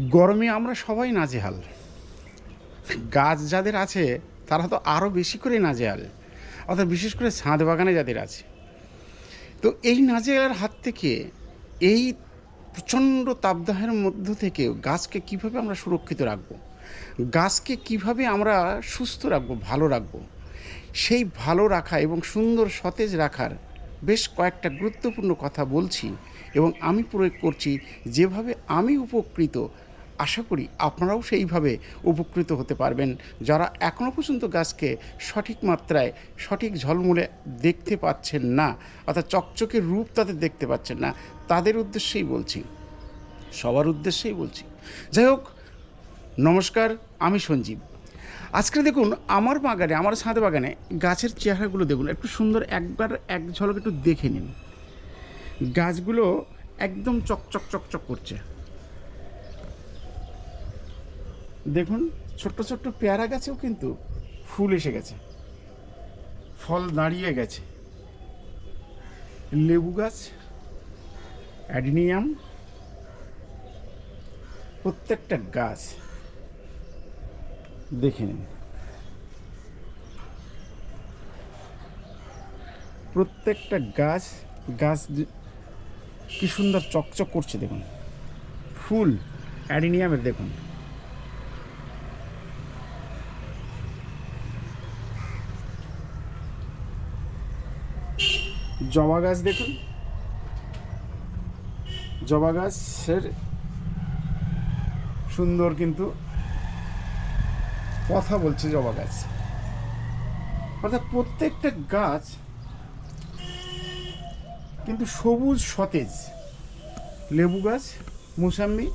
গরমে আমরা সবাই নাজেহাল। গাছ যাদের আছে, তারা তো আরও বেশি করে নাজেহাল। অর্থাৎ বিশেষ করে ছাদ বাগানে যাদের আছে। তো এই নাজেহালের হাত থেকে, এই প্রচণ্ড তাপদাহের মধ্য থেকে গাছকে কীভাবে আমরা সুরক্ষিত রাখব? গাছকে কীভাবে আমরা সুস্থ রাখব, ভালো রাখব? সেই ভালো রাখা এবং সুন্দর সতেজ রাখার বেশ কয়েকটা গুরুত্বপূর্ণ কথা বলছি এবং আমি প্রয়োগ করছি যেভাবে আমি উপকৃত, আশা করি আপনারাও সেইভাবে উপকৃত হতে পারবেন। যারা এখনও পর্যন্ত গাছকে সঠিক মাত্রায়, সঠিক ঝলমলে দেখতে পাচ্ছেন না, অর্থাৎ চকচকে রূপ তাদের দেখতে পাচ্ছেন না, তাদের উদ্দেশ্যেই বলছি। সবার উদ্দেশ্যেই বলছি। যাই হোক, নমস্কার, আমি সঞ্জীব। আজকে দেখুন, আমার বাগানে, আমার ছাদ বাগানে গাছের চেহারাগুলো দেখুন, একটু সুন্দর, একবার এক ঝলক একটু দেখে নিন। গাছগুলো একদম চকচক চকচক করছে। দেখুন, ছোট্ট ছোট্ট পেয়ারা গাছেও কিন্তু ফুল এসে গেছে। ফল দাঁড়িয়ে গেছে। লেবু গাছ, অ্যাডিনিয়াম, প্রত্যেকটা গাছ। দেখে নিন। প্রত্যেকটা গাছ গাছ কি সুন্দর চকচক করছে দেখুন। ফুল, অ্যাডিনিয়ামের দেখুন। জবা গাছ দেখুন। জবা গাছের সুন্দর কিন্তু কথা বলছে জবা গাছ। অর্থাৎ প্রত্যেকটা গাছ কিন্তু সবুজ সতেজ। লেবু গাছ, মুসাম্বি,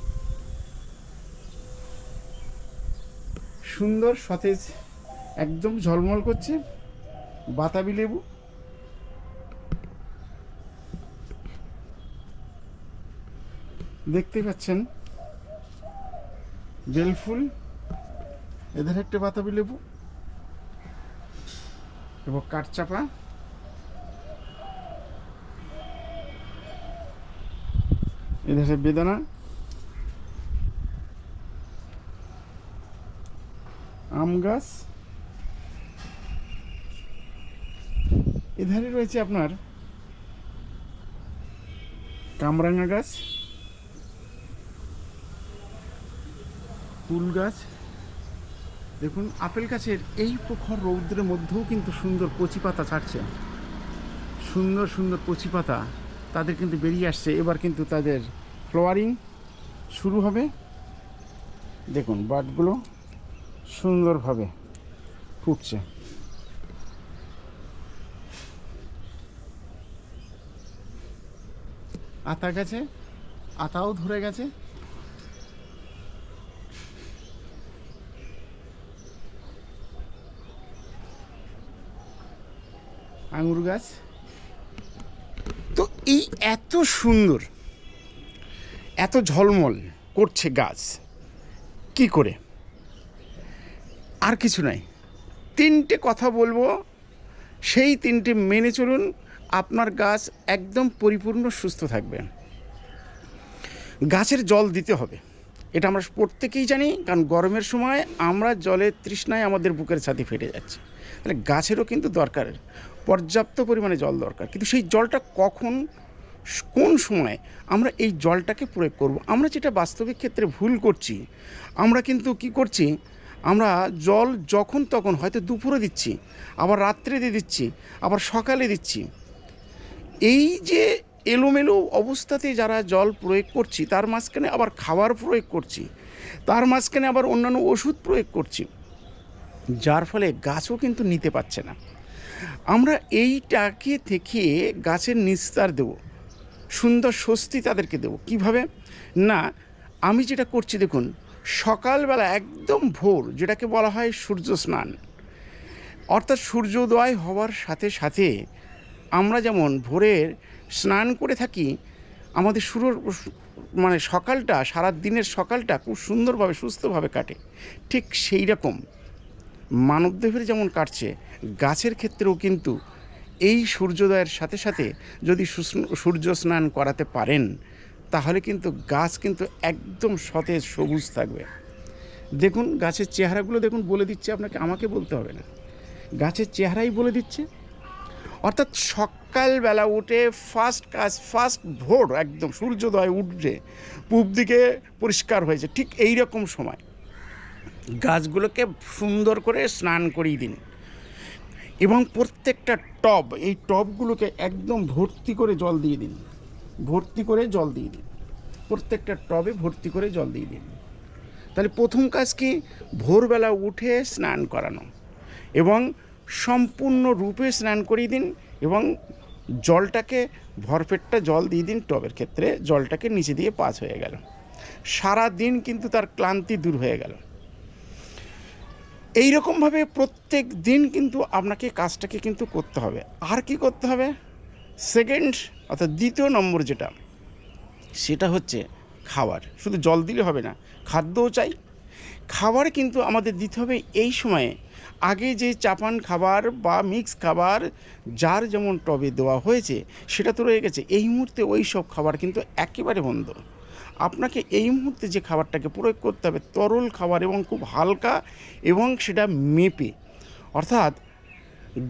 সুন্দর সতেজ, একদম ঝলমল করছে। বাতাবি লেবু। দেখতে পাচ্ছেন, বেলফুল। এদের একটা বাতাবি লেবু। এবং কাঠচাপা। এধারে বেদানা। আম গাছ। এধারে রয়েছে আপনার কামরাঙা গাছ, ফুল গাছ। দেখুন, আপেল গাছের এই প্রখর রৌদ্রের মধ্যেও কিন্তু সুন্দর কচি পাতা ছাড়ছে। সুন্দর সুন্দর কচি পাতা তাদের কিন্তু বেরিয়ে আসছে। এবার কিন্তু তাদের ফ্লোয়ারিং শুরু হবে। দেখুন বাটগুলো সুন্দরভাবে ফুটছে। আতা গেছে, আতাও ধরে গেছে। আঙুর গাছ। তো এই এত সুন্দর, এত ঝলমল করছে গাছ, কি করে? আর কিছু নাই। তিনটে কথা বলব, সেই তিনটে মেনে চলুন, আপনার গাছ একদম পরিপূর্ণ সুস্থ থাকবে। গাছের জল দিতে হবে, এটা আমরা প্রত্যেকেই জানি, কারণ গরমের সময় আমরা জলের তৃষ্ণায় আমাদের বুকের ছাতি ফেটে যাচ্ছে। তাহলে গাছেরও কিন্তু দরকার, পর্যাপ্ত পরিমাণে জল দরকার। কিন্তু সেই জলটা কখন, কোন সময় আমরা এই জলটাকে প্রয়োগ করব? আমরা যেটা বাস্তবিক ক্ষেত্রে ভুল করছি, আমরা কিন্তু কি করছি, আমরা জল যখন তখন হয়তো দুপুরে দিচ্ছি, আবার রাত্রে দিয়ে দিচ্ছি, আবার সকালে দিচ্ছি। এই যে এলোমেলো অবস্থাতে যারা জল প্রয়োগ করছি, তার মাঝখানে আবার খাবার প্রয়োগ করছি, তার মাঝখানে আবার অন্যান্য ওষুধ প্রয়োগ করছি যার ফলে গাছও কিন্তু নিতে পারছে না। আমরা এইটাকে থেকে গাছের নিস্তার দেব, সুন্দর স্বস্তি তাদেরকে দেব। কীভাবে? না, আমি যেটা করছি দেখুন, সকালবেলা একদম ভোর যেটাকে বলা হয় সূর্য স্নান অর্থাৎ সূর্যোদয় হওয়ার সাথে সাথে আমরা যেমন ভোরের স্নান করে থাকি, আমাদের শুরুর মানে সকালটা সারা দিনের সকালটা খুব সুন্দরভাবে, সুস্থভাবে কাটে। ঠিক সেই রকম। মানবদেহের যেমন কাটছে, গাছের ক্ষেত্রেও কিন্তু এই সূর্যোদয়ের সাথে সাথে যদি সূর্য স্নান করাতে পারেন, তাহলে কিন্তু গাছ কিন্তু একদম সতেজ সবুজ থাকবে। দেখুন, গাছের চেহারাগুলো দেখুন, বলে দিচ্ছে আপনাকে, আমাকে বলতে হবে না। গাছের চেহারাই বলে দিচ্ছে। অর্থাৎ সকালবেলা উঠে ফার্স্ট কাজ ফার্স্ট ভোর একদম সূর্যোদয় উঠছে পূব দিকে পরিষ্কার হয়েছে, ঠিক এই রকম সময়। গাছগুলোকে সুন্দর করে স্নান করিয়ে দিন। এবং প্রত্যেকটা টব, এই টবগুলোকে একদম ভর্তি করে জল দিয়ে দিন। ভর্তি করে জল দিয়ে দিন। প্রত্যেকটা টবে ভর্তি করে জল দিয়ে দিন। তাহলে প্রথম কাজ কি? ভোরবেলা উঠে স্নান করানো এবং সম্পূর্ণ রূপে স্নান করিয়ে দিন এবং জলটাকে, ভরপেটটা জল দিয়ে দিন টবের ক্ষেত্রে, জলটাকে নিচে দিয়ে পাস হয়ে গেল। সারা দিন কিন্তু তার ক্লান্তি দূর হয়ে গেল। এই রকমভাবে প্রত্যেক দিন কিন্তু আপনাকে কাজটাকে কিন্তু করতে হবে। আর কি করতে হবে? সেকেন্ড অর্থাৎ দ্বিতীয় নম্বর যেটা, সেটা হচ্ছে খাবার। শুধু জল দিলে হবে না, খাদ্যও চাই। খাবার কিন্তু আমাদের দিতে হবে এই সময়ে। আগে যে চাপান খাবার বা মিক্স খাবার যার যেমন টবে দেওয়া হয়েছে, সেটা তো রয়ে গেছে। এই মুহূর্তে ওই সব খাবার কিন্তু একেবারে বন্ধ। আপনাকে এই মুহূর্তে যে খাবারটাকে প্রয়োগ করতে হবে, তরল খাবার এবং খুব হালকা এবং সেটা মেপে। অর্থাৎ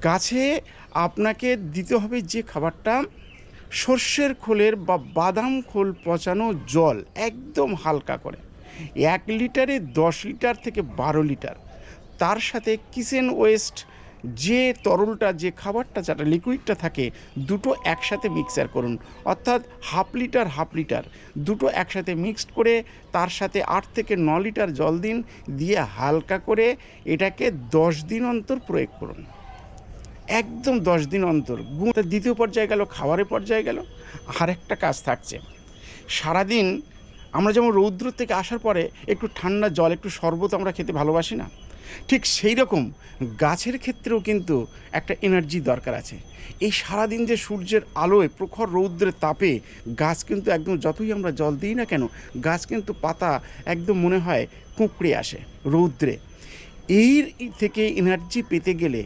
গাছে আপনাকে দিতে হবে যে খাবারটা সর্ষের খোলের বা বাদাম খোল পচানো জল একদম হালকা করে। এক লিটারে দশ লিটার থেকে বারো লিটার। তার সাথে কিচেন ওয়েস্ট যে তরলটা, যে খাবারটা, যেটা লিকুইডটা থাকে, দুটো একসাথে মিক্সার করুন। অর্থাৎ হাফ লিটার হাফ লিটার দুটো একসাথে মিক্সড করে তার সাথে আট থেকে ন লিটার জল দিন, দিয়ে হালকা করে এটাকে দশ দিন অন্তর প্রয়োগ করুন। একদম দশ দিন অন্তর। গু- দ্বিতীয় পর্যায়ে গেল, খাবারের পর্যায়ে গেল। আর একটা কাজ থাকছে। সারাদিন আমরা যেমন রৌদ্র থেকে আসার পরে একটু ঠান্ডা জল, একটু শরবত আমরা খেতে ভালোবাসি না ঠিক সেই রকম গাছের ক্ষেত্রেও কিন্তু একটা এনার্জি দরকার আছে। এই সারাদিন যে সূর্যের আলোয়, প্রখর রৌদ্রের তাপে গাছ কিন্তু একদম যতই আমরা জল দিই না কেন, গাছ কিন্তু পাতা একদম মনে হয় কুঁকড়ে আসে রৌদ্রে। এই থেকে এনার্জি পেতে গেলে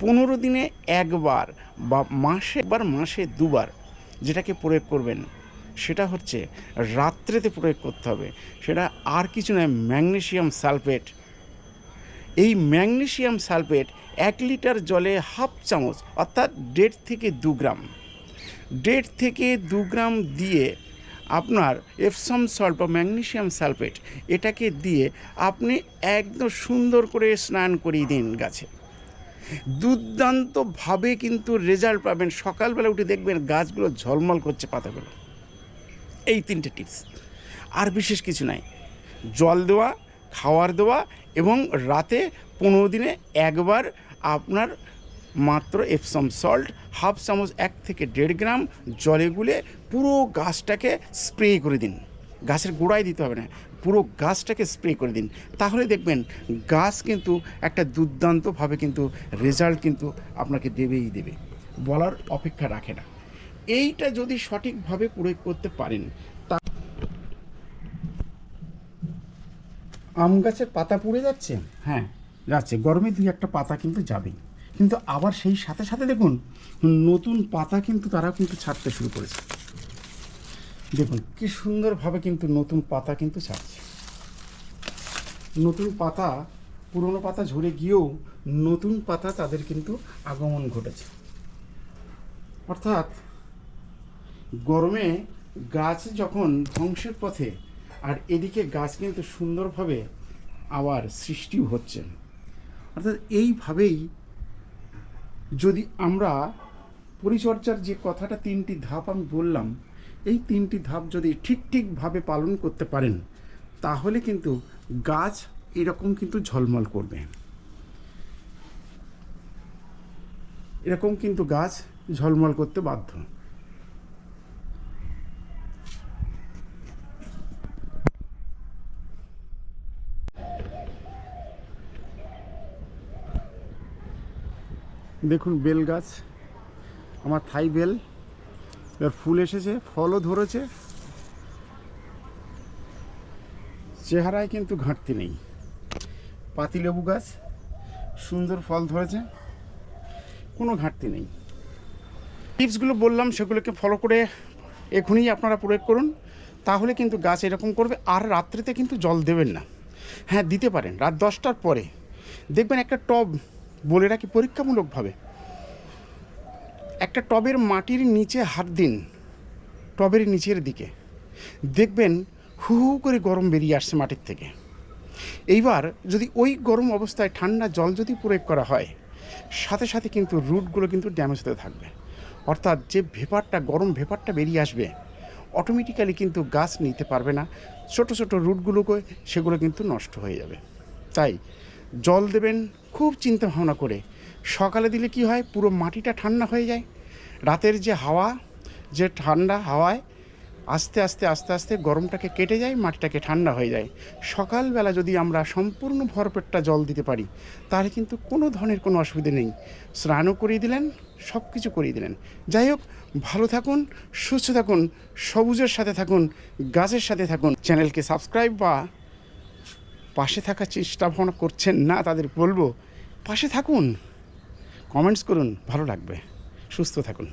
পনেরো দিনে একবার বা মাসে একবার, মাসে দুবার যেটাকে প্রয়োগ করবেন, সেটা হচ্ছে রাত্রেতে প্রয়োগ করতে হবে। সেটা আর কিছু নয়, ম্যাগনেসিয়াম সালফেট এই ম্যাগনেশিয়াম সালফেট এক লিটার জলে হাফ চামচ, অর্থাৎ দেড় থেকে দু গ্রাম। দেড় থেকে দু গ্রাম দিয়ে আপনার এপসাম সল্ট বা ম্যাগনেসিয়াম সালফেট, এটাকে দিয়ে আপনি একদম সুন্দর করে স্নান করিয়ে দিন গাছে। দুর্দান্তভাবে কিন্তু রেজাল্ট পাবেন। সকালবেলা উঠে দেখবেন গাছগুলো ঝলমল করছে পাতাগুলো। এই তিনটে টিপস। আর বিশেষ কিছু নাই। জল দেওয়া খাওয়ার দেওয়া এবং রাতে পনেরো দিনে একবার আপনার মাত্র এপসম সল্ট হাফ চামচ, এক থেকে দেড় গ্রাম জলে গুলে পুরো গাছটাকে স্প্রে করে দিন। গাছের গোড়ায় দিতে হবে না, পুরো গাছটাকে স্প্রে করে দিন। তাহলে দেখবেন গাছ কিন্তু একটা দুর্দান্তভাবে কিন্তু রেজাল্ট কিন্তু আপনাকে দেবেই দেবে। বলার অপেক্ষা রাখে না। এইটা যদি সঠিকভাবে প্রয়োগ করতে পারেন তা আম গাছের পাতা পুড়ে যাচ্ছে? হ্যাঁ যাচ্ছে। গরমে দুই একটা পাতা কিন্তু যাবেই। কিন্তু আবার সেই সাথে সাথে দেখুন, নতুন পাতা কিন্তু তারা কিন্তু ছাড়তে শুরু করেছে। দেখুন, কি সুন্দরভাবে কিন্তু নতুন পাতা কিন্তু ছাড়ছে। নতুন পাতা, পুরনো পাতা ঝরে গিয়েও নতুন পাতা তাদের কিন্তু আগমন ঘটেছে। অর্থাৎ গরমে গাছ যখন ধ্বংসের পথে আর এদিকে গাছ কিন্তু সুন্দরভাবে আবার সৃষ্টিও হচ্ছে। অর্থাৎ এইভাবেই যদি আমরা পরিচর্যার যে কথাটা তিনটি ধাপ আমি বললাম, এই তিনটি ধাপ যদি ঠিক ঠিকভাবে পালন করতে পারেন, তাহলে কিন্তু গাছ এরকম কিন্তু ঝলমল করবে। এরকম কিন্তু গাছ ঝলমল করতে বাধ্য। দেখুন বেল গাছ, আমার থাই বেল, এবার ফুল এসেছে, ফলও ধরেছে। চেহারায় কিন্তু ঘাটতি নেই। পাতিলেবু গাছ, সুন্দর ফল ধরেছে, কোনো ঘাটতি নেই। টিপসগুলো বললাম, সেগুলোকে ফলো করে এখনই আপনারা প্রয়োগ করুন, তাহলে কিন্তু গাছ এরকম করবে, আর রাত্রিতে কিন্তু জল দেবেন না। হ্যাঁ দিতে পারেন, রাত দশটার পরে। দেখবেন একটা টব বলে রাখি পরীক্ষামূলকভাবে। একটা টবের মাটির নিচে হাত দিন, টবের নিচের দিকে। দেখবেন হু হু করে গরম বেরিয়ে আসছে মাটির থেকে। এইবার যদি ওই গরম অবস্থায় ঠান্ডা জল যদি প্রয়োগ করা হয়, সাথে সাথে কিন্তু রুটগুলো কিন্তু ড্যামেজ হতে থাকবে। অর্থাৎ যে ভেপারটা, গরম ভেপারটা বেরিয়ে আসবে অটোমেটিক্যালি কিন্তু গাছ নিতে পারবে না। ছোট ছোট রুটগুলোকে, সেগুলো কিন্তু নষ্ট হয়ে যাবে। তাই জল দেবেন, খুব চিন্তা ভাবনা করে। সকালে দিলে কি হয়, পুরো মাটিটা ঠান্ডা হয়ে যায়। রাতের যে হাওয়া, যে ঠান্ডা হাওয়ায় আস্তে আস্তে আস্তে আস্তে গরমটাকে কেটে যায়, মাটিটাকে ঠান্ডা হয়ে যায়। সকালবেলা যদি আমরা সম্পূর্ণ ভরপেটটা জল দিতে পারি, তাহলে কিন্তু কোনো ধরনের কোনো অসুবিধে নেই। স্নানও করিয়ে দিলেন সব কিছু করিয়ে দিলেন। যাই হোক, ভালো থাকুন, সুস্থ থাকুন, সবুজের সাথে থাকুন, গাছের সাথে থাকুন। চ্যানেলকে সাবস্ক্রাইব বা পাশে থাকার চেষ্টা ভাবনা করছেন না, তাদের বলব, পাশে থাকুন। কমেন্টস করুন, ভালো লাগবে। সুস্থ থাকুন।